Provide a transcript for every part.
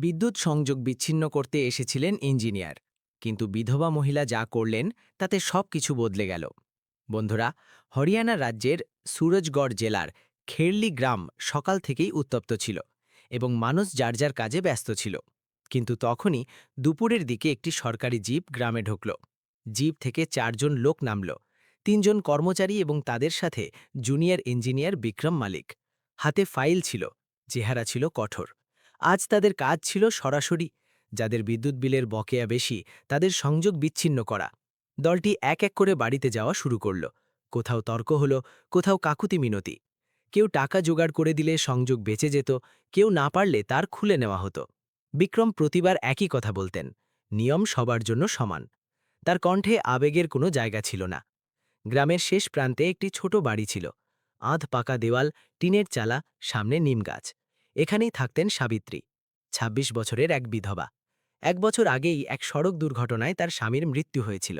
বিদ্যুৎ সংযোগ বিচ্ছিন্ন করতে এসেছিলেন ইঞ্জিনিয়ার। কিন্তু বিধবা মহিলা যা করলেন, তাতে সব কিছু বদলে গেল। বন্ধুরা, হরিয়ানা রাজ্যের সুরজগড় জেলার খেরলি গ্রাম সকাল থেকেই উত্তপ্ত ছিল এবং মানুষ যার যার কাজে ব্যস্ত ছিল। কিন্তু তখনই দুপুরের দিকে একটি সরকারি জিপ গ্রামে ঢুকল। জিপ থেকে চারজন লোক নামল। তিনজন কর্মচারী এবং তাদের সাথে জুনিয়র ইঞ্জিনিয়ার বিক্রম মালিক। হাতে ফাইল ছিল, চেহারা ছিল কঠোর। আজ তাদের কাজ ছিল সরাসরি। যাদের বিদ্যুৎ বিলের বকেয়া বেশি, তাদের সংযোগ বিচ্ছিন্ন করা। দলটি এক এক করে বাড়িতে যাওয়া শুরু করল। কোথাও তর্ক হলো, কোথাও কাকুতি মিনতি। কেউ টাকা জোগাড় করে দিলে সংযোগ বেঁচে যেত, কেউ না পারলে তার খুলে নেওয়া হতো। বিক্রম প্রতিবার একই কথা বলতেন, নিয়ম সবার জন্য সমান। তার কণ্ঠে আবেগের কোনো জায়গা ছিল না। গ্রামের শেষ প্রান্তে একটি ছোট বাড়ি ছিল। আধ পাকা দেওয়াল, টিনের চালা, সামনে নিম গাছ। এখানেই থাকতেন সাবিত্রী ২৬ বছরের এক বিধবা। এক বছর আগেই এক সড়ক দুর্ঘটনায় তার স্বামীর মৃত্যু হয়েছিল।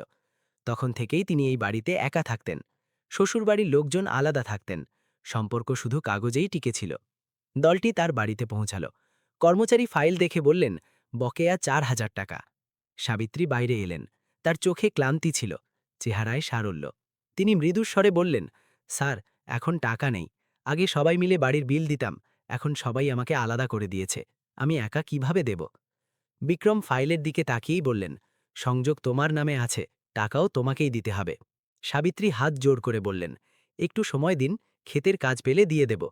তখন থেকেই তিনি এই বাড়িতে একা থাকতেন। শ্বশুরবাড়ির লোকজন আলাদা থাকতেন। সম্পর্ক শুধু কাগজেই টিকেছিল দলটি তার বাড়িতে পৌঁছাল। কর্মচারী ফাইল দেখে বললেন, বকেয়া চার হাজার টাকা। সাবিত্রী বাইরে এলেন। তার চোখে ক্লান্তি ছিল, চেহারায় সারল্য। তিনি মৃদুস্বরে বললেন, স্যার, এখন টাকা নেই। আগে সবাই মিলে বাড়ির বিল দিতাম। এখন সবাই আমাকে আলাদা করে দিয়েছে। আমি একা কীভাবে দেব? বিক্রম ফাইলের দিকে তাকিয়েই বললেন, সংযোগ তোমার নামে আছে, টাকাও তোমাকেই দিতে হবে। সাবিত্রী হাত জোর করে বললেন, একটু সময় দিন, ক্ষেতের কাজ পেলে দিয়ে দেব।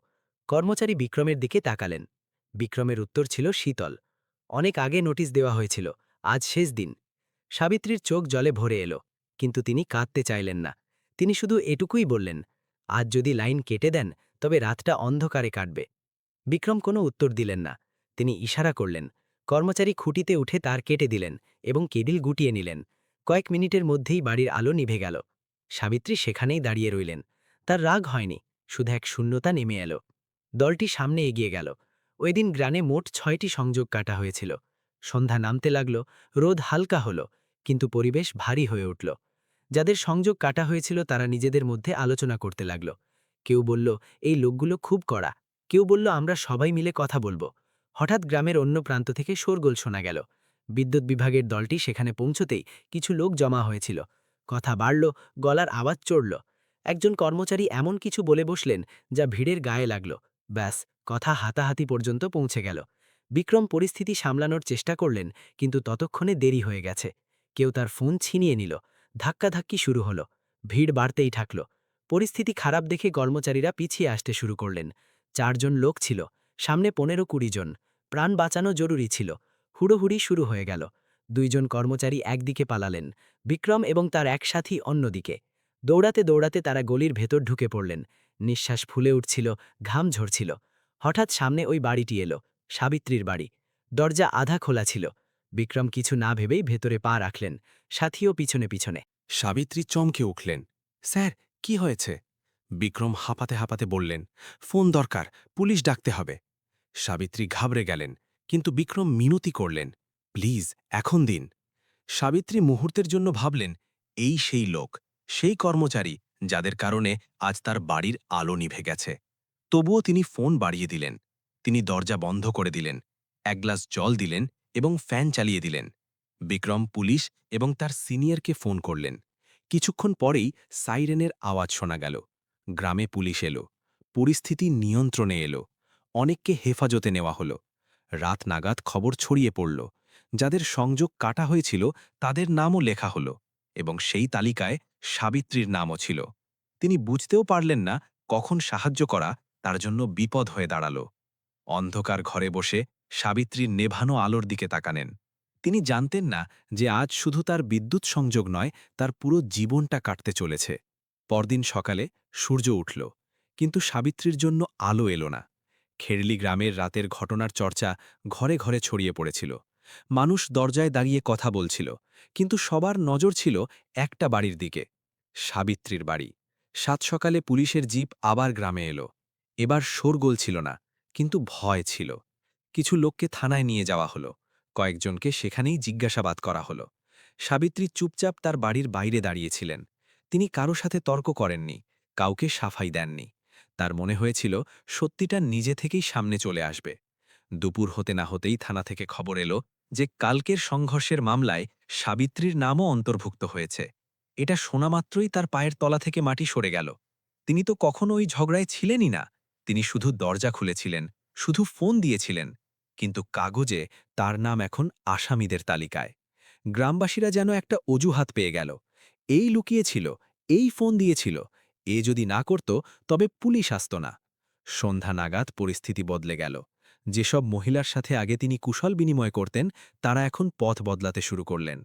কর্মচারী বিক্রমের দিকে তাকালেন। বিক্রমের উত্তর ছিল, শীতল। অনেক আগে নোটিশ দেওয়া হয়েছিল, আজ শেষ দিন। সাবিত্রীর চোখ জলে ভরে এলো, কিন্তু তিনি কাঁদতে চাইলেন না। তিনি শুধু এটুকুই বললেন, আজ যদি লাইন কেটে দেন, তবে রাতটা অন্ধকারে কাটবে। বিক্রম কোনো উত্তর দিলেন না। তিনি ইশারা করলেন, কর্মচারী খুঁটিতে উঠে তার কেটে দিলেন এবং কেডিল গুটিয়ে নিলেন। কয়েক মিনিটের মধ্যেই বাড়ির আলো নিভে গেল। সাবিত্রী সেখানেই দাঁড়িয়ে রইলেন। তার রাগ হয়নি, শুধু এক শূন্যতা নেমে এলো। দলটি সামনে এগিয়ে গেল। ওই দিন গ্রানে মোট ছয়টি সংযোগ কাটা হয়েছিল। সন্ধ্যা নামতে লাগল, রোদ হালকা হল, কিন্তু পরিবেশ ভারী হয়ে উঠল। যাদের সংযোগ কাটা হয়েছিল তারা নিজেদের মধ্যে আলোচনা করতে লাগল। কেউ বলল, এই লোকগুলো খুব কড়া। কেউ বলল, আমরা সবাই মিলে কথা বলব। হঠাৎ গ্রামের অন্য প্রান্ত থেকে শোরগোল শোনা গেল। বিদ্যুৎ বিভাগের দলটি সেখানে পৌঁছতেই কিছু লোক জমা হয়েছিল। কথা বাড়ল, গলার আওয়াজ চড়ল। একজন কর্মচারী এমন কিছু বলে বসলেন যা ভিড়ের গায়ে লাগল। ব্যাস, কথা হাতাহাতি পর্যন্ত পৌঁছে গেল। বিক্রম পরিস্থিতি সামলানোর চেষ্টা করলেন, কিন্তু ততক্ষণে দেরি হয়ে গেছে। কেউ তার ফোন ছিনিয়ে নিল। ধাক্কাধাক্কি শুরু হলো। ভিড় বাড়তেই থাকল। পরিস্থিতি খারাপ দেখে কর্মচারীরা পিছিয়ে আসতে শুরু করলেন। চারজন লোক ছিল, সামনে পনেরো কুড়ি জন। প্রাণ বাঁচানো জরুরি ছিল। হুড়োহুড়ি শুরু হয়ে গেল। দুইজন কর্মচারী একদিকে পালালেন, বিক্রম এবং তার এক সাথী অন্যদিকে। দৌড়াতে দৌড়াতে তারা গলির ভেতর ঢুকে পড়লেন। নিঃশ্বাস ফুলে উঠছিল, ঘাম ঝরছিল। হঠাৎ সামনে ওই বাড়িটি এলো, সাবিত্রীর বাড়ি। দরজা আধা খোলা ছিল। বিক্রম কিছু না ভেবেই ভেতরে পা রাখলেন, সাথীও পিছনে পিছনে। সাবিত্রী চমকে উঠলেন, স্যার, কি হয়েছে? বিক্রম হাঁপাতে হাঁপাতে বললেন, ফোন দরকার, পুলিশ ডাকতে হবে। সাবিত্রী ঘাবড়ে গেলেন, কিন্তু বিক্রম মিনতি করলেন, প্লিজ, এখন দিন। সাবিত্রী মুহূর্তের জন্য ভাবলেন, এই সেই লোক, সেই কর্মচারী যাদের কারণে আজ তার বাড়ির আলো নিভে গেছে। তবুও তিনি ফোন বাড়িয়ে দিলেন, তিনি দরজা বন্ধ করে দিলেন, এক গ্লাস জল দিলেন এবং ফ্যান চালিয়ে দিলেন। বিক্রম পুলিশ এবং তার সিনিয়রকে ফোন করলেন। কিছুক্ষণ পরেই সাইরেনের আওয়াজ শোনা গেল। গ্রামে পুলিশ এলো। পরিস্থিতি নিয়ন্ত্রণে এলো। অনেককে হেফাজতে নেওয়া হলো। রাত নাগাদ খবর ছড়িয়ে পড়ল। যাদের সংযোগ কাটা হয়েছিল, তাদের নামও লেখা হলো এবং সেই তালিকায় সাবিত্রীর নামও ছিল। তিনি বুঝতেও পারলেন না কখন সাহায্য করা তার জন্য বিপদ হয়ে দাঁড়াল। অন্ধকার ঘরে বসে সাবিত্রীর নেভানো আলোর দিকে তাকানেন তিনি জানতেন না যে আজ শুধু তার বিদ্যুৎ সংযোগ নয়, তার পুরো জীবনটা কাটতে চলেছে। পরদিন সকালে সূর্য উঠল, কিন্তু সাবিত্রীর জন্য আলো এলো না। খেরলি গ্রামের রাতের ঘটনার চর্চা ঘরে ঘরে ছড়িয়ে পড়েছিল। মানুষ দরজায় দাঁড়িয়ে কথা বলছিল, কিন্তু সবার নজর ছিল একটা বাড়ির দিকে, সাবিত্রীর বাড়ি। সাত সকালে পুলিশের জিপ আবার গ্রামে এলো। এবার শোরগোল ছিল না, কিন্তু ভয় ছিল। কিছু লোককে থানায় নিয়ে যাওয়া হলো, কয়েকজনকে সেখানেই জিজ্ঞাসাবাদ করা হলো। সাবিত্রী চুপচাপ তার বাড়ির বাইরে দাঁড়িয়েছিলেন তিনি কারও সাথে তর্ক করেননি কাউকে সাফাই দেননি। তার মনে হয়েছিল, সত্যিটা নিজে থেকেই সামনে চলে আসবে। দুপুর হতে না হতেই থানা থেকে খবর এলো যে, কালকের সংঘর্ষের মামলায় সাবিত্রীর নামও অন্তর্ভুক্ত হয়েছে। এটা শোনা মাত্রই তার পায়ের তলা থেকে মাটি সরে গেল। তিনি তো কখনো ওই ঝগড়ায় ছিলেনই না। তিনি শুধু দরজা খুলেছিলেন, শুধু ফোন দিয়েছিলেন, কিন্তু কাগজে তার নাম এখন আসামিদের তালিকায়। গ্রামবাসীরা যেন একটা অজুহাত পেয়ে গেল। এই লুকিয়েছিল, এই ফোন দিয়েছিল এ যদি না করত, তবে পুলিশ আসত না। সন্ধ্যা নাগাদ পরিস্থিতি বদলে গেল। যেসব মহিলার সাথে আগে তিনি কুশল বিনিময় করতেন, তারা এখন পথ বদলাতে শুরু করলেন।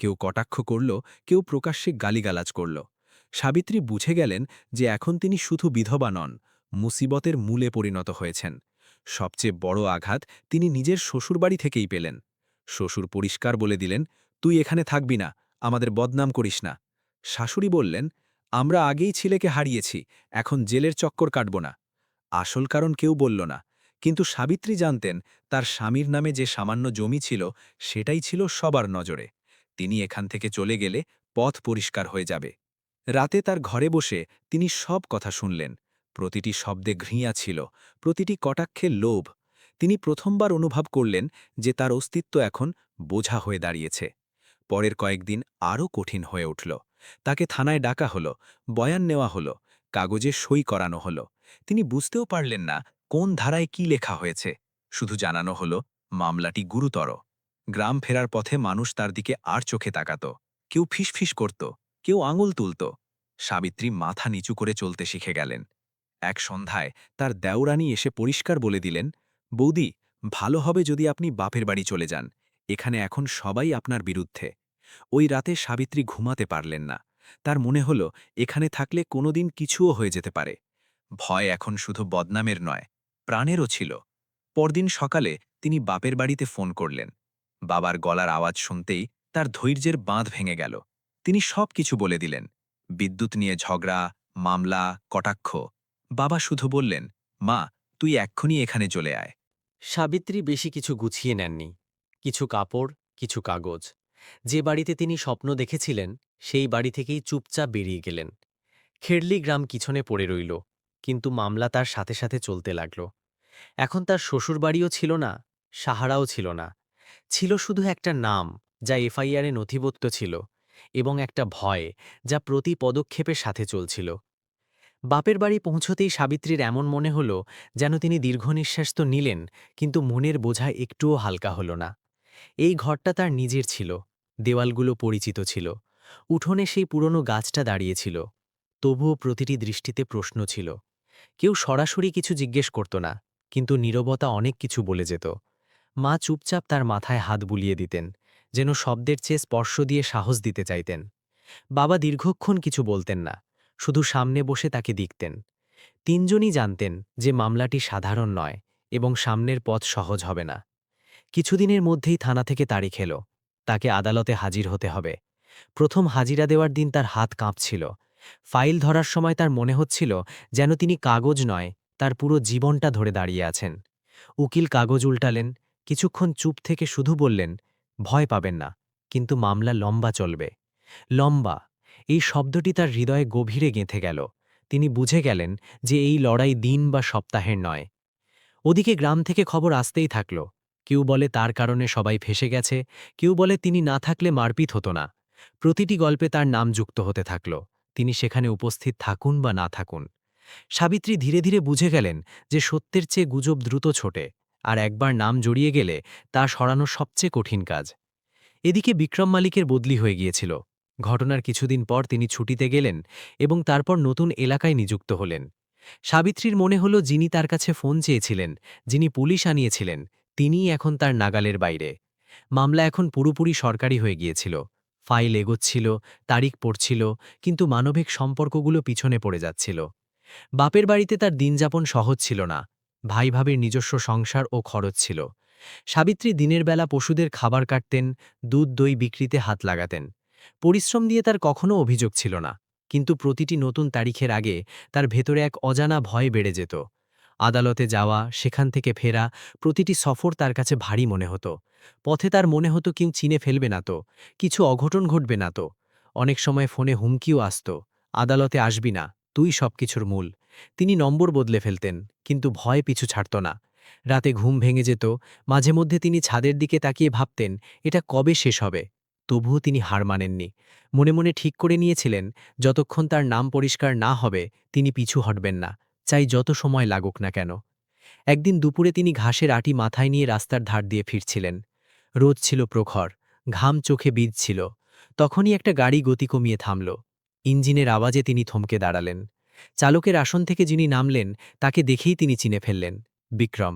কেউ কটাক্ষ করল, কেউ প্রকাশ্যে গালিগালাজ করল। সাবিত্রী বুঝে গেলেন যে এখন তিনি শুধু বিধবা নন, মুসিবতের মূলে পরিণত হয়েছেন। সবচেয়ে বড় আঘাত তিনি নিজের শ্বশুরবাড়ি থেকেই পেলেন। শ্বশুর পরিষ্কার বলে দিলেন, তুই এখানে থাকবি না, আমাদের বদনাম করিস না। শাশুড়ি বললেন আমরা আগেই ছেলেকে হারিয়েছি, এখন জেলের চক্কর কাটব না। আসল কারণ কেউ বলল না, কিন্তু সাবিত্রী জানতেন তার স্বামীর নামে যে সামান্য জমি ছিল, সেটাই ছিল সবার নজরে। তিনি এখান থেকে চলে গেলে পথ পরিষ্কার হয়ে যাবে। রাতে তার ঘরে বসে তিনি সব কথা শুনলেন। প্রতিটি শব্দে ঘৃণা ছিল, প্রতিটি কটাক্ষে লোভ। তিনি প্রথমবার অনুভব করলেন যে তার অস্তিত্ব এখন বোঝা হয়ে দাঁড়িয়েছে। পরের কয়েকদিন আরও কঠিন হয়ে উঠল। তাকে থানায় ডাকা হলো, বয়ান নেওয়া হলো, কাগজে সই করানো হলো। তিনি বুঝতেও পারলেন না কোন ধারায় কি লেখা হয়েছে। শুধু জানানো হলো, মামলাটি গুরুতর। গ্রাম ফেরার পথে মানুষ তার দিকে আর চোখে তাকাত। কেউ ফিসফিস করত, কেউ আঙুল তুলত। সাবিত্রী মাথা নিচু করে চলতে শিখে গেলেন। এক সন্ধ্যায় তার দেওরানি এসে পরিষ্কার বলে দিলেন, বৌদি, ভালো হবে যদি আপনি বাপের বাড়ি চলে যান। এখানে এখন সবাই আপনার বিরুদ্ধে। ওই রাতে সাবিত্রী ঘুমাতে পারলেন না। তার মনে হল, এখানে থাকলে কোনোদিন কিছুও হয়ে যেতে পারে। ভয় এখন শুধু বদনামের নয়, প্রাণেরও ছিল। পরদিন সকালে তিনি বাপের বাড়িতে ফোন করলেন। বাবার গলার আওয়াজ শুনতেই তার ধৈর্যের বাঁধ ভেঙে গেল। তিনি সব কিছু বলে দিলেন। বিদ্যুৎ নিয়ে ঝগড়া, মামলা, কটাক্ষ। বাবা শুধু বললেন, মা, তুই এক্ষুনি এখানে চলে আয়। সাবিত্রী বেশি কিছু গুছিয়ে নেননি। কিছু কাপড়, কিছু কাগজ। যে বাড়িতে তিনি স্বপ্ন দেখেছিলেন, সেই বাড়ি থেকেই চুপচাপ বেরিয়ে গেলেন। খেরলি গ্রাম কিছনে পড়ে রইল, কিন্তু মামলা তার সাথে সাথে চলতে লাগল। এখন তার শ্বশুরবাড়িও ছিল না, সাহারাও ছিল না। ছিল শুধু একটা নাম, যা এফআইআরে নথিভুক্ত ছিল, এবং একটা ভয়, যা প্রতি পদক্ষেপের সাথে চলছিল। বাপের বাড়ি পৌঁছতেই সাবিত্রীর এমন মনে হল, যেন তিনি দীর্ঘ নিঃশ্বাস তো নিলেন, কিন্তু মনের বোঝা একটুও হালকা হল না। এই ঘরটা তার নিজের ছিল। দেওয়ালগুলো পরিচিত ছিল। উঠোনে সেই পুরনো গাছটা দাঁড়িয়েছিল। তবুও প্রতিটি দৃষ্টিতে প্রশ্ন ছিল। কেউ সরাসরি কিছু জিজ্ঞেস করত না, কিন্তু নীরবতা অনেক কিছু বলে যেত। মা চুপচাপ তার মাথায় হাত বুলিয়ে দিতেন, যেন শব্দের চেয়ে স্পর্শ দিয়ে সাহস দিতে চাইতেন। বাবা দীর্ঘক্ষণ কিছু বলতেন না, শুধু সামনে বসে তাকে দেখতেন। তিনজনই জানতেন যে মামলাটি সাধারণ নয় এবং সামনের পথ সহজ হবে না। কিছুদিনের মধ্যেই থানা থেকে তারিখ এলো। তাকে আদালতে হাজির হতে হবে। প্রথম হাজিরা দেওয়ার দিন তার হাত কাঁপছিল। ফাইল ধরার সময় তার মনে হচ্ছিল যেন তিনি কাগজ নয়, তার পুরো জীবনটা ধরে দাঁড়িয়ে আছেন। উকিল কাগজ উল্টালেন, কিছুক্ষণ চুপ থেকে শুধু বললেন, ভয় পাবেন না, কিন্তু মামলা লম্বা চলবে। লম্বা? এই শব্দটি তার হৃদয়ে গভীরে গেঁথে গেল। তিনি বুঝে গেলেন যে এই লড়াই দিন বা সপ্তাহের নয়। ওদিকে গ্রাম থেকে খবর আসতেই থাকল। কেউ বলে তার কারণে সবাই ফেসে গেছে, কেউ বলে তিনি না থাকলে মারপিট হতো না। প্রতিটি গল্পে তার নাম যুক্ত হতে থাকল, তিনি সেখানে উপস্থিত থাকুন বা না থাকুন। সাবিত্রী ধীরে ধীরে বুঝে গেলেন যে সত্যের চেয়ে গুজব দ্রুত ছোটে, আর একবার নাম জড়িয়ে গেলে তা সরানো সবচেয়ে কঠিন কাজ। এদিকে বিক্রম মালিকের বদলি হয়ে গিয়েছিল। ঘটনার কিছুদিন পর তিনি ছুটিতে গেলেন এবং তারপর নতুন এলাকায় নিযুক্ত হলেন। সাবিত্রীর মনে হল যিনি তার কাছে ফোন চেয়েছিলেন, যিনি পুলিশ আনিয়েছিলেন তিনিই এখন তার নাগালের বাইরে। মামলা এখন পুরোপুরি সরকারি হয়ে গিয়েছিল। ফাইল এগোচ্ছিল, তারিখ পড়ছিল, কিন্তু মানবিক সম্পর্কগুলো পিছনে পড়ে যাচ্ছিল। বাপের বাড়িতে তার দিনযাপন সহজ ছিল না। ভাই ভাবির নিজস্ব সংসার ও খরচ ছিল। সাবিত্রী দিনের বেলা পশুদের খাবার কাটতেন, দুধ দই বিক্রিতে হাত লাগাতেন। পরিশ্রম দিয়ে তার কখনো অভিযোগ ছিল না, কিন্তু প্রতিটি নতুন তারিখের আগে তার ভেতরে এক অজানা ভয় বেড়ে যেত। আদালতে যাওয়া, সেখান থেকে ফেরা, প্রতিটি সফর তার কাছে ভারী মনে হতো। পথে তার মনে হতো কেউ চিনে ফেলবে না তো, কিছু অঘটন ঘটবে না তো। অনেক সময় ফোনে হুমকিও আসত, আদালতে আসবি না, তুই সবকিছুর মূল। তিনি নম্বর বদলে ফেলতেন, কিন্তু ভয় পিছু ছাড়ত না। রাতে ঘুম ভেঙে যেত, মাঝে মধ্যে তিনি ছাদের দিকে তাকিয়ে ভাবতেন, এটা কবে শেষ হবে? তবুও তিনি হার মানেননি। মনে মনে ঠিক করে নিয়েছিলেন, যতক্ষণ তার নাম পরিষ্কার না হবে, তিনি পিছু হটবেন না। চাই যত সময় লাগুক না কেন। একদিন দুপুরে তিনি ঘাসের আটি মাথায় নিয়ে রাস্তার ধার দিয়ে ফিরছিলেন। রোদ ছিল প্রখর, ঘাম চোখে বীজ ছিল। তখনই একটা গাড়ি গতি কমিয়ে থামল। ইঞ্জিনের আওয়াজে তিনি থমকে দাঁড়ালেন। চালকের আসন থেকে যিনি নামলেন, তাকে দেখেই তিনি চিনে ফেললেন, বিক্রম।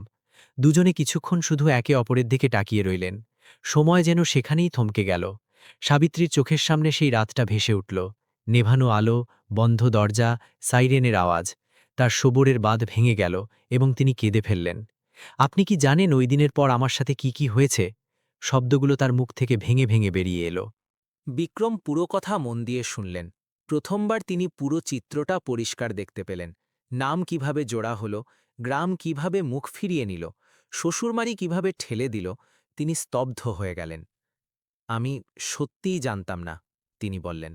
দুজনে কিছুক্ষণ শুধু একে অপরের দিকে তাকিয়ে রইলেন। সময় যেন সেখানেই থমকে গেল। সাবিত্রীর চোখের সামনে সেই রাতটা ভেসে উঠল। নেভানো আলো, বন্ধ দরজা, সাইরেনের আওয়াজ। তার সবরের বাঁধ ভেঙে গেল এবং তিনি কেঁদে ফেললেন। আপনি কি জানেন ওই দিনের পর আমার সাথে কি কি হয়েছে? শব্দগুলো তার মুখ থেকে ভেঙে ভেঙে বেরিয়ে এলো। বিক্রম পুরো কথা মন দিয়ে শুনলেন। প্রথমবার তিনি পুরো চিত্রটা পরিষ্কার দেখতে পেলেন। নাম কীভাবে জোড়া হলো, গ্রাম কীভাবে মুখ ফিরিয়ে নিল, শ্বশুরমারি কীভাবে ঠেলে দিল, তিনি স্তব্ধ হয়ে গেলেন। আমি সত্যিই জানতাম না, তিনি বললেন।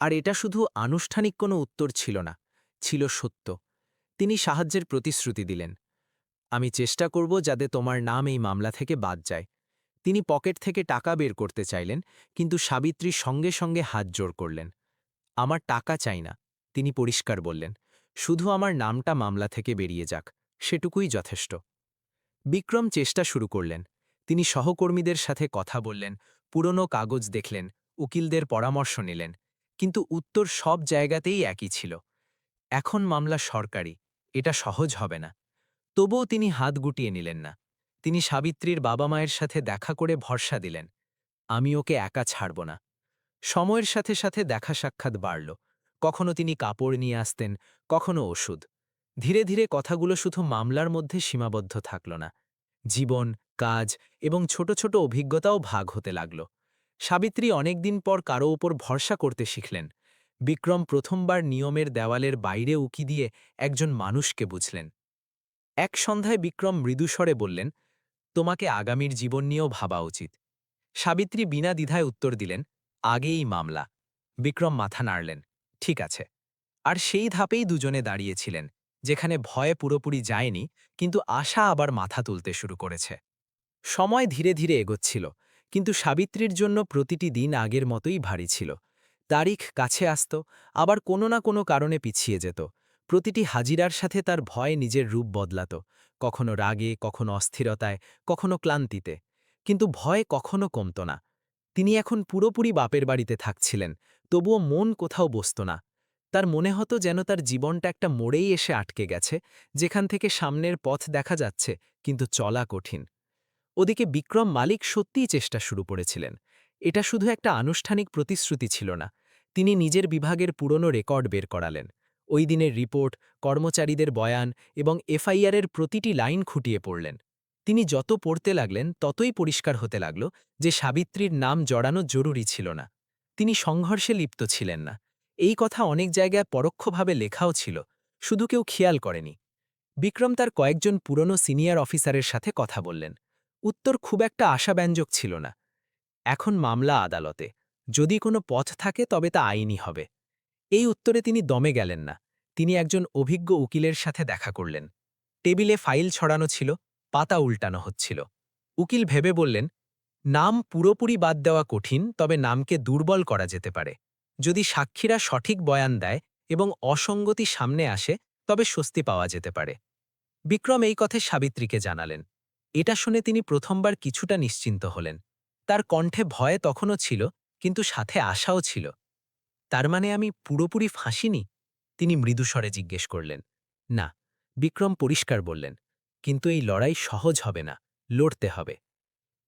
আর এটা শুধু আনুষ্ঠানিক কোনো উত্তর ছিল না, ছিল সত্য। তিনি সাহায্যের প্রতিশ্রুতি দিলেন। আমি চেষ্টা করব যাতে তোমার নাম এই মামলা থেকে বাদ যায়। তিনি পকেট থেকে টাকা বের করতে চাইলেন, কিন্তু সাবিত্রী সঙ্গে সঙ্গে হাত জোর করলেন। আমার টাকা চাই না, তিনি পরিষ্কার বললেন। শুধু আমার নামটা মামলা থেকে বেরিয়ে যাক, সেটুকুই যথেষ্ট। বিক্রম চেষ্টা শুরু করলেন। তিনি সহকর্মীদের সাথে কথা বললেন, পুরনো কাগজ দেখলেন, উকিলদের পরামর্শ নিলেন, কিন্তু উত্তর সব জায়গাতেই একই ছিল। এখন মামলা সরকারি। এটা সহজ হবে না। তবুও তিনি হাত গুটিয়ে নিলেন না। তিনি সাবিত্রীর বাবা মায়ের সাথে দেখা করে ভরসা দিলেন, আমি ওকে একা ছাড়ব না। সময়ের সাথে সাথে দেখা সাক্ষাৎ বাড়ল। কখনো তিনি কাপড় নিয়ে আসতেন, কখনো ওষুধ। ধীরে ধীরে কথাগুলো শুধু মামলার মধ্যে সীমাবদ্ধ থাকল না। জীবন, কাজ এবং ছোট ছোট অভিজ্ঞতাও ভাগ হতে লাগল। সাবিত্রী অনেকদিন পর কারও উপর ভরসা করতে শিখলেন। বিক্রম প্রথমবার নিয়মের দেওয়ালের বাইরে উকি দিয়ে একজন মানুষকে বুঝলেন। এক সন্ধ্যায় বিক্রম মৃদুস্বরে বললেন, তোমাকে আগামীর জীবন নিয়েও ভাবা উচিত। সাবিত্রী বিনা দ্বিধায় উত্তর দিলেন, আগেই মামলা। বিক্রম মাথা নাড়লেন, ঠিক আছে। আর সেই ধাপেই দুজনে দাঁড়িয়েছিলেন, যেখানে ভয়ে পুরোপুরি যায়নি, কিন্তু আশা আবার মাথা তুলতে শুরু করেছে। সময় ধীরে ধীরে এগোচ্ছিল, কিন্তু সাবিত্রীর জন্য প্রতিটি দিন আগের মতোই ভারী ছিল। তারিখ কাছে আসত, আবার কোনো না কোনো কারণে পিছিয়ে যেত। প্রতিটি হাজিরার সাথে তার ভয় নিজের রূপ বদলাত, কখনো রাগে, কখনো অস্থিরতায়, কখনো ক্লান্তিতে। কিন্তু ভয় কখনো কমত না। তিনি এখন পুরোপুরি বাপের বাড়িতে থাকছিলেন, তবুও মন কোথাও বসত না। তার মনে হতো যেন তার জীবনটা একটা মোড়েই এসে আটকে গেছে, যেখান থেকে সামনের পথ দেখা যাচ্ছে, কিন্তু চলা কঠিন। ওদিকে বিক্রম মালিক সত্যিই চেষ্টা শুরু করেছিলেন। এটা শুধু একটা আনুষ্ঠানিক প্রতিশ্রুতি ছিল না, তিনি নিজের বিভাগের পুরনো রেকর্ড বের করালেন। ওই দিনের রিপোর্ট, কর্মচারীদের বয়ান এবং এফআইআরের প্রতিটি লাইন খুঁটিয়ে পড়লেন। তিনি যত পড়তে লাগলেন, ততই পরিষ্কার হতে লাগল যে সাবিত্রীর নাম জড়ানো জরুরি ছিল না। তিনি সংঘর্ষে লিপ্ত ছিলেন না। এই কথা অনেক জায়গায় পরোক্ষভাবে লেখাও ছিল, শুধু কেউ খেয়াল করেনি। বিক্রম তার কয়েকজন পুরনো সিনিয়র অফিসারের সাথে কথা বললেন। উত্তর খুব একটা আশাব্যঞ্জক ছিল না। এখন মামলা আদালতে। যদি কোনো পথ থাকে, তবে তা আইনি হবে। এই উত্তরে তিনি দমে গেলেন না। তিনি একজন অভিজ্ঞ উকিলের সাথে দেখা করলেন। টেবিলে ফাইল ছড়ানো ছিল, পাতা উল্টানো হচ্ছিল। উকিল ভেবে বললেন, নাম পুরোপুরি বাদ দেওয়া কঠিন, তবে নামকে দুর্বল করা যেতে পারে। যদি সাক্ষীরা সঠিক বয়ান দেয় এবং অসঙ্গতি সামনে আসে, তবে স্বস্তি পাওয়া যেতে পারে। বিক্রম এই কথা সাবিত্রীকে জানালেন। এটা শুনে তিনি প্রথমবার কিছুটা নিশ্চিন্ত হলেন। তার কণ্ঠে ভয় তখনও ছিল, কিন্তু সাথে আশাও ছিল। তার মানে আমি পুরোপুরি ফাঁসিনি? তিনি মৃদুস্বরে জিজ্ঞেস করলেন। না, বিক্রম পরিষ্কার বললেন, কিন্তু এই লড়াই সহজ হবে না, লড়তে হবে।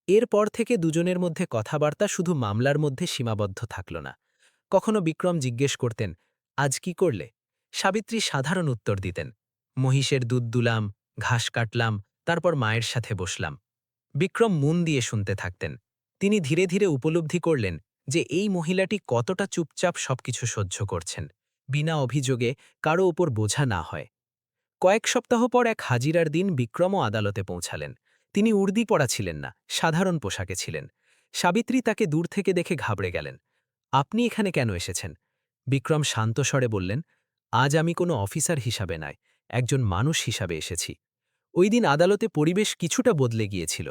এরপর থেকে দুজনের মধ্যে কথাবার্তা শুধু মামলার মধ্যে সীমাবদ্ধ থাকল না। কখনো বিক্রম জিজ্ঞেস করতেন, আজ কি করলে? সাবিত্রী সাধারণ উত্তর দিতেন, মহিষের দুধ দুলাম, ঘাস কাটলাম, তারপর মায়ের সাথে বসলাম। বিক্রম মন দিয়ে শুনতে থাকতেন। তিনি ধীরে ধীরে উপলব্ধি করলেন যে এই মহিলাটি কতটা চুপচাপ সবকিছু সহ্য করছেন, বিনা অভিযোগে কারও ওপর বোঝা না হয়। কয়েক সপ্তাহ পর এক হাজিরার দিন বিক্রমও আদালতে পৌঁছালেন। তিনি উর্দি পড়া ছিলেন না, সাধারণ পোশাকে ছিলেন। সাবিত্রী তাকে দূর থেকে দেখে ঘাবড়ে গেলেন। আপনি এখানে কেন এসেছেন? বিক্রম শান্ত স্বরে বললেন, আজ আমি কোনো অফিসার হিসাবে নয়, একজন মানুষ হিসাবে এসেছি। ওই দিন আদালতে পরিবেশ কিছুটা বদলে গিয়েছিল।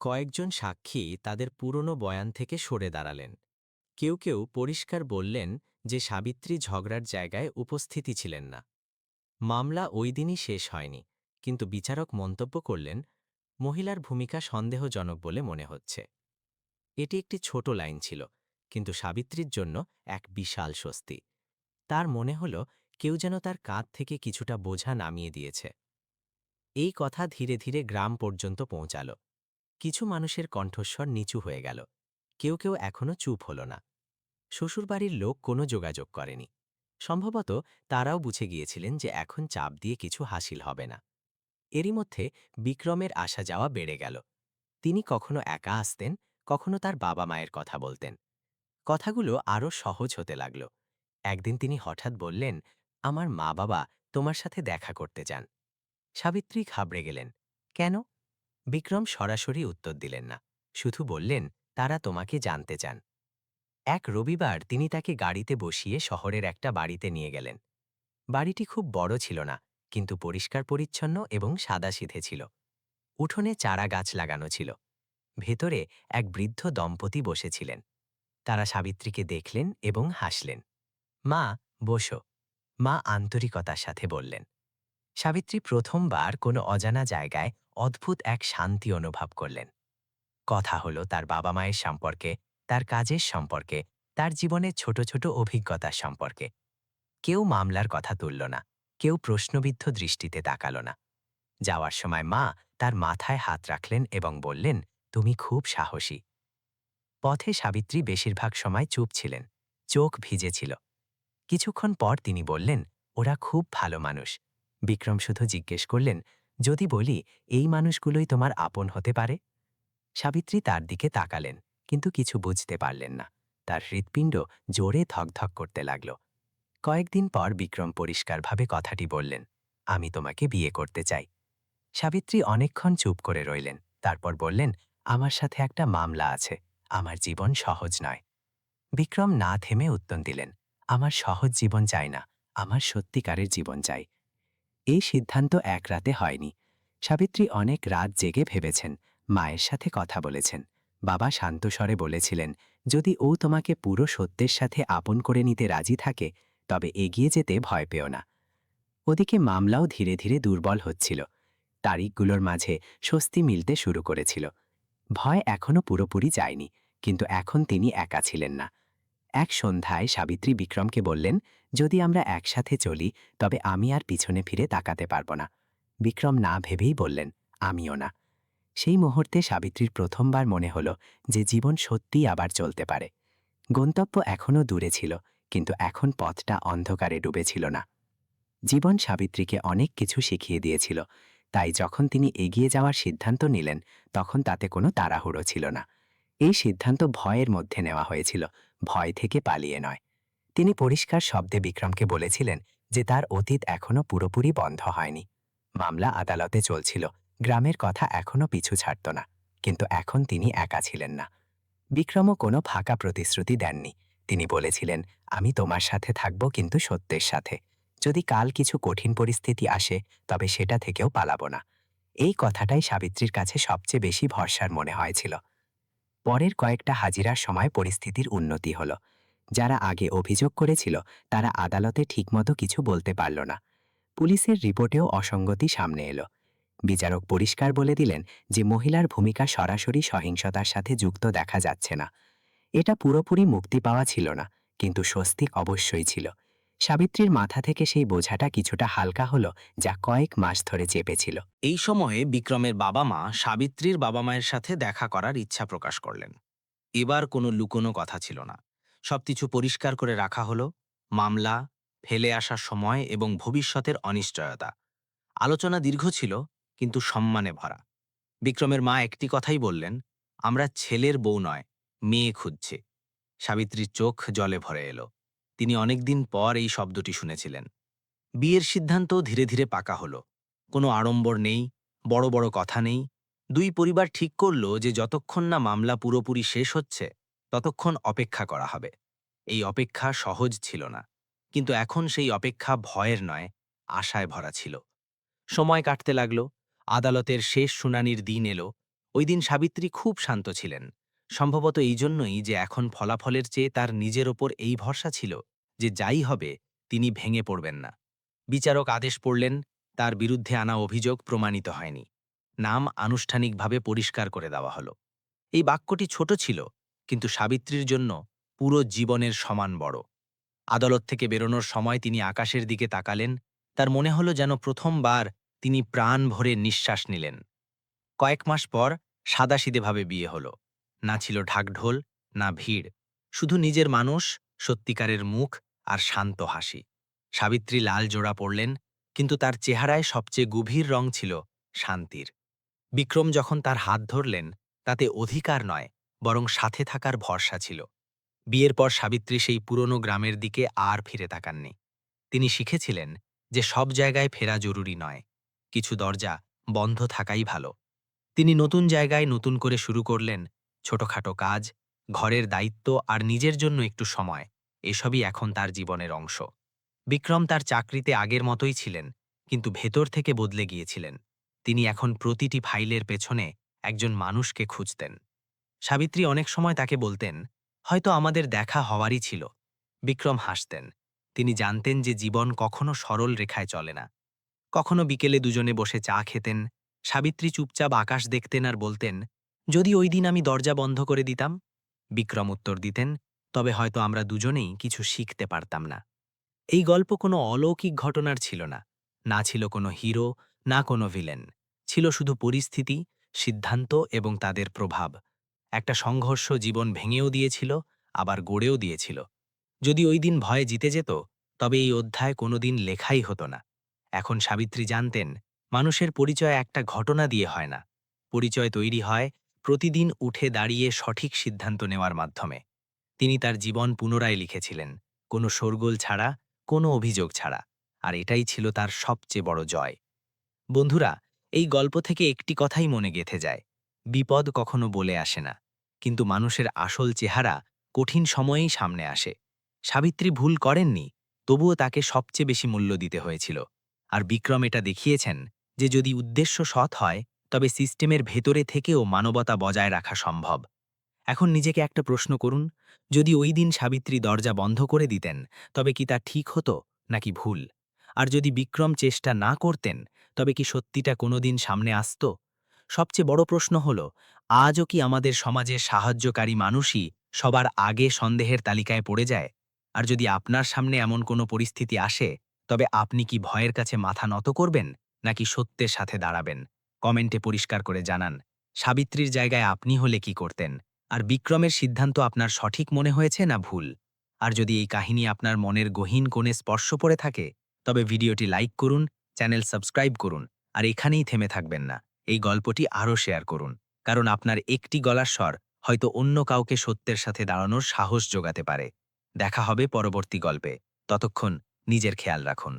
কয়েকজন সাক্ষী তাদের পুরনো বয়ান থেকে সরে দাঁড়ালেন। কেউ কেউ পরিষ্কার বললেন যে সাবিত্রী ঝগড়ার জায়গায় উপস্থিতি ছিলেন না। মামলা ওই দিনই শেষ হয়নি, কিন্তু বিচারক মন্তব্য করলেন, মহিলার ভূমিকা সন্দেহজনক বলে মনে হচ্ছে। এটি একটি ছোট লাইন ছিল, কিন্তু সাবিত্রীর জন্য এক বিশাল স্বস্তি। তার মনে হল কেউ যেন তার কাঁধ থেকে কিছুটা বোঝা নামিয়ে দিয়েছে। এই কথা ধীরে ধীরে গ্রাম পর্যন্ত পৌঁছাল। কিছু মানুষের কণ্ঠস্বর নিচু হয়ে গেল। কেউ কেউ এখনও চুপ হল না। শ্বশুরবাড়ির লোক কোনো যোগাযোগ করেনি। সম্ভবত তারাও বুঝে গিয়েছিলেন যে এখন চাপ দিয়ে কিছু হাসিল হবে না। এরই মধ্যে বিক্রমের আসা যাওয়া বেড়ে গেল। তিনি কখনো একা আসতেন, কখনো তার বাবা মায়ের কথা বলতেন। কথাগুলো আরও সহজ হতে লাগল। একদিন তিনি হঠাৎ বললেন, আমার মা বাবা তোমার সাথে দেখা করতে চান সাবিত্রী ঘাবড়ে গেলেন, কেন? বিক্রম সরাসরি উত্তর দিলেন না। শুধু বললেন, তারা তোমাকে জানতে চান। এক রবিবার তিনি তাকে গাড়িতে বসিয়ে শহরের একটা বাড়িতে নিয়ে গেলেন। বাড়িটি খুব বড় ছিল না, কিন্তু পরিষ্কার পরিচ্ছন্ন এবং সাদাসিধে ছিল। উঠোনে চারা গাছ লাগানো ছিল। ভেতরে এক বৃদ্ধ দম্পতি বসেছিলেন। তারা সাবিত্রীকে দেখলেন এবং হাসলেন। মা, বসো। মা আন্তরিকতার সাথে বললেন। সাবিত্রী প্রথমবার কোনো অজানা জায়গায় অদ্ভুত এক শান্তি অনুভব করলেন। কথা হলো তার বাবা মায়ের সম্পর্কে, তার কাজের সম্পর্কে, তার জীবনের ছোট ছোট অভিজ্ঞতার সম্পর্কে। কেউ মামলার কথা তুলল না, কেউ প্রশ্নবিদ্ধ দৃষ্টিতে তাকাল না। যাওয়ার সময় মা তার মাথায় হাত রাখলেন এবং বললেন, তুমি খুব সাহসী। পথে সাবিত্রী বেশিরভাগ সময় চুপ ছিলেন, চোখ ভিজেছিল কিছুক্ষণ পর তিনি বললেন, ওরা খুব ভালো মানুষ। বিক্রম শুধু জিজ্ঞেস করলেন যদি বলি, এই মানুষগুলোই তোমার আপন হতে পারে? সাবিত্রী তার দিকে তাকালেন, কিন্তু কিছু বুঝতে পারলেন না। তার হৃৎপিণ্ড জোরে ধকধক করতে লাগল। কয়েকদিন পর বিক্রম পরিষ্কারভাবে কথাটি বললেন, আমি তোমাকে বিয়ে করতে চাই। সাবিত্রী অনেকক্ষণ চুপ করে রইলেন, তারপর বললেন, আমার সাথে একটা মামলা আছে, আমার জীবন সহজ নয়। বিক্রম না থেমে উত্তর দিলেন, আমার সহজ জীবন চাই না, আমার সত্যিকারের জীবন চাই। এই সিদ্ধান্ত এক রাতে হয়নি সাবিত্রী অনেক রাত জেগে ভেবেছেন, মায়ের সাথে কথা বলেছেন। বাবা শান্ত স্বরে বলেছিলেন, যদি ও তোমাকে পুরো সত্যের সাথে আপন করে নিতে রাজি থাকে, তবে এগিয়ে যেতে ভয় পেও না। ওদিকে মামলাও ধীরে ধীরে দুর্বল হচ্ছিল। তারিখগুলোর মাঝে স্বস্তি মিলতে শুরু করেছিল। ভয় এখনও পুরোপুরি যায়নি, কিন্তু এখন তিনি একা ছিলেন না। এক সন্ধ্যায় সাবিত্রী বিক্রমকে বললেন, যদি আমরা একসাথে চলি, তবে আমি আর পিছনে ফিরে তাকাতে পারব না। বিক্রম না ভেবেই বললেন, আমিও না। সেই মুহূর্তে সাবিত্রীর প্রথমবার মনে হল যে জীবন সত্যিই আবার চলতে পারে। গন্তব্য এখনও দূরে ছিল, কিন্তু এখন পথটা অন্ধকারে ডুবেছিল না। জীবন সাবিত্রীকে অনেক কিছু শিখিয়ে দিয়েছিল, তাই যখন তিনি এগিয়ে যাওয়ার সিদ্ধান্ত নিলেন, তখন তাতে কোনো তাড়াহুড়ো ছিল না। এই সিদ্ধান্ত ভয়ের মধ্যে নেওয়া হয়েছিল, ভয় থেকে পালিয়ে নয়। তিনি পরিষ্কার শব্দে বিক্রমকে বলেছিলেন যে তার অতীত এখনও পুরোপুরি বন্ধ হয়নি। মামলা আদালতে চলছিল। গ্রামের কথা এখনও পিছু ছাড়ত না, কিন্তু এখন তিনি একা ছিলেন না। বিক্রমও কোনো ফাঁকা প্রতিশ্রুতি দেননি। তিনি বলেছিলেন, আমি তোমার সাথে থাকব কিন্তু সত্যের সাথে। যদি কাল কিছু কঠিন পরিস্থিতি আসে, তবে সেটা থেকেও পালাবো না। এই কথাটাই সাবিত্রীর কাছে সবচেয়ে বেশি ভরসার মনে হয়েছিল। পরের কয়েকটা হাজিরার সময় পরিস্থিতির উন্নতি হল। যারা আগে অভিযোগ করেছিল, তারা আদালতে ঠিকমতো কিছু বলতে পারল না। পুলিশের রিপোর্টেও অসঙ্গতি সামনে এলো। বিচারক পরিষ্কার বলে দিলেন যে মহিলার ভূমিকা সরাসরি সহিংসতার সাথে যুক্ত দেখা যাচ্ছে না। এটা পুরোপুরি মুক্তি পাওয়া ছিল না, কিন্তু স্বস্তি অবশ্যই ছিল। সাবিত্রীর মাথা থেকে সেই বোঝাটা কিছুটা হালকা হলো যা কয়েক মাস ধরে চেপেছিল। এই সময়ে বিক্রমের বাবা মা সাবিত্রীর বাবা মায়ের সাথে দেখা করার ইচ্ছা প্রকাশ করলেন। এবার কোনো লুকোনো কথা ছিল না। সবকিছু পরিষ্কার করে রাখা হলো। মামলা ফেলে আসার সময় এবং ভবিষ্যতের অনিশ্চয়তা। আলোচনা দীর্ঘ ছিল, কিন্তু সম্মানে ভরা। বিক্রমের মা একটি কথাই বললেন, আমরা ছেলের বউ নয়, মেয়ে খুঁজছে। সাবিত্রীর চোখ জলে ভরে এলো। তিনি অনেকদিন পর এই শব্দটি শুনেছিলেন। বিয়ের সিদ্ধান্ত ধীরে ধীরে পাকা হলো। কোনো আড়ম্বর নেই, বড় বড় কথা নেই। দুই পরিবার ঠিক করল যে যতক্ষণ না মামলা পুরোপুরি শেষ হচ্ছে, ততক্ষণ অপেক্ষা করা হবে। এই অপেক্ষা সহজ ছিল না। কিন্তু এখন সেই অপেক্ষা ভয়ের নয়, আশায় ভরা ছিল। সময় কাটতে লাগল, আদালতের শেষ শুনানির দিন এলো। ওই দিন সাবিত্রী খুব শান্ত ছিলেন। সম্ভবত এই জন্যই যে এখন ফলাফলের চেয়ে তার নিজের ওপর এই ভরসা ছিল যে যাই হবে, তিনি ভেঙে পড়বেন না। বিচারক আদেশ পড়লেন, তার বিরুদ্ধে আনা অভিযোগ প্রমাণিত হয়নি। নাম আনুষ্ঠানিকভাবে পরিষ্কার করে দেওয়া হলো। এই বাক্যটি ছোট ছিল, কিন্তু সাবিত্রীর জন্য পুরো জীবনের সমান বড়। আদালত থেকে বেরোনোর সময় তিনি আকাশের দিকে তাকালেন, তার মনে হলো যেন প্রথমবার তিনি প্রাণ ভরে নিঃশ্বাস নিলেন। কয়েক মাস পর সাদাসিধেভাবে বিয়ে হলো। না ছিল ঢাকঢোল, না ভিড়। শুধু নিজের মানুষ, সত্যিকারের মুখ আর শান্ত হাসি। সাবিত্রী লাল জোড়া পড়লেন কিন্তু তার চেহারায় সবচেয়ে গভীর রং ছিল শান্তির। বিক্রম যখন তার হাত ধরলেন, তাতে অধিকার নয়, বরং সাথে থাকার ভরসা ছিল। বিয়ের পর সাবিত্রী সেই পুরনো গ্রামের দিকে আর ফিরে তাকাননি। তিনি শিখেছিলেন যে সব জায়গায় ফেরা জরুরি নয়, কিছু দরজা বন্ধ থাকাই ভালো। তিনি নতুন জায়গায় নতুন করে শুরু করলেন ছোটখাটো কাজ, ঘরের দায়িত্ব আর নিজের জন্য একটু সময়, এসবই এখন তার জীবনের অংশ। বিক্রম তার চাকরিতে আগের মতোই ছিলেন, কিন্তু ভেতর থেকে বদলে গিয়েছিলেন। তিনি এখন প্রতিটি ফাইলের পেছনে একজন মানুষকে খুঁজতেন। সাবিত্রী অনেক সময় তাকে বলতেন হয়তো আমাদের দেখা হওয়ারই ছিল। বিক্রম হাসতেন। তিনি জানতেন যে জীবন কখনো সরল রেখায় চলে না। কখনো বিকেলে দুজনে বসে চা খেতেন, সাবিত্রী চুপচাপ আকাশ দেখতেন আর বলতেন, যদি ওই দিন আমি দরজা বন্ধ করে দিতাম? বিক্রম উত্তর দিতেন, তবে হয়তো আমরা দুজনেই কিছু শিখতে পারতাম না। এই গল্প কোনো অলৌকিক ঘটনার ছিল না। না ছিল কোনো হিরো, না কোনো ভিলেন। ছিল শুধু পরিস্থিতি, সিদ্ধান্ত এবং তাদের প্রভাব। একটা সংঘর্ষ জীবন ভেঙেও দিয়েছিল, আবার গড়েও দিয়েছিল। যদি ওই দিন ভয়ে জিতে যেত, তবে এই অধ্যায় কোনোদিন লেখাই হতো না। এখন সাবিত্রী জানতেন, মানুষের পরিচয় একটা ঘটনা দিয়ে হয় না। পরিচয় তৈরি হয় প্রতিদিন উঠে দাঁড়িয়ে সঠিক সিদ্ধান্ত নেওয়ার মাধ্যমে। তিনি তার জীবন পুনরায় লিখেছিলেন, কোনো শোরগোল ছাড়া, কোনো অভিযোগ ছাড়া। আর এটাই ছিল তার সবচেয়ে বড় জয়। বন্ধুরা, এই গল্প থেকে একটি কথাই মনে গেথে যায় বিপদ কখনো বলে আসে না। কিন্তু মানুষের আসল চেহারা কঠিন সময়েই সামনে আসে। সাবিত্রী ভুল করেননি, তবুও তাকে সবচেয়ে বেশি মূল্য দিতে হয়েছিল। আর বিক্রম এটা দেখিয়েছেন যে যদি উদ্দেশ্য সৎ হয়, তবে সিস্টেমের ভেতরে থেকেও মানবতা বজায় রাখা সম্ভব। এখন নিজেকে একটা প্রশ্ন করুন, যদি ওই দিন সাবিত্রী দরজা বন্ধ করে দিতেন, তবে কি তা ঠিক হতো নাকি ভুল? আর যদি বিক্রম চেষ্টা না করতেন, তবে কি সত্যিটা কোনোদিন সামনে আসত? সবচেয়ে বড় প্রশ্ন হল, আজও কি আমাদের সমাজে সাহায্যকারী মানুষই সবার আগে সন্দেহের তালিকায় পড়ে যায়? আর যদি আপনার সামনে এমন কোনো পরিস্থিতি আসে, তবে আপনি কি ভয়ের কাছে মাথা নত করবেন, নাকি সত্যের সাথে দাঁড়াবেন? কমেন্টে পরিষ্কার করে জানান। সাবিত্রীর জায়গায় আপনি হলে কি করতেন? আর বিক্রমের সিদ্ধান্ত আপনার সঠিক মনে হয়েছে না ভুল? আর যদি এই কাহিনী আপনার মনের গহীন কোণে স্পর্শ পড়ে থাকে, তবে ভিডিওটি লাইক করুন, চ্যানেল সাবস্ক্রাইব করুন, আর এখানেই থেমে থাকবেন না। এই গল্পটি আরও শেয়ার করুন, কারণ আপনার একটি গলার স্বর হয়তো অন্য কাউকে সত্যের সাথে দাঁড়ানোর সাহস যোগাতে পারে। দেখা হবে পরবর্তী গল্পে। ততক্ষণ নিজের খেয়াল রাখুন।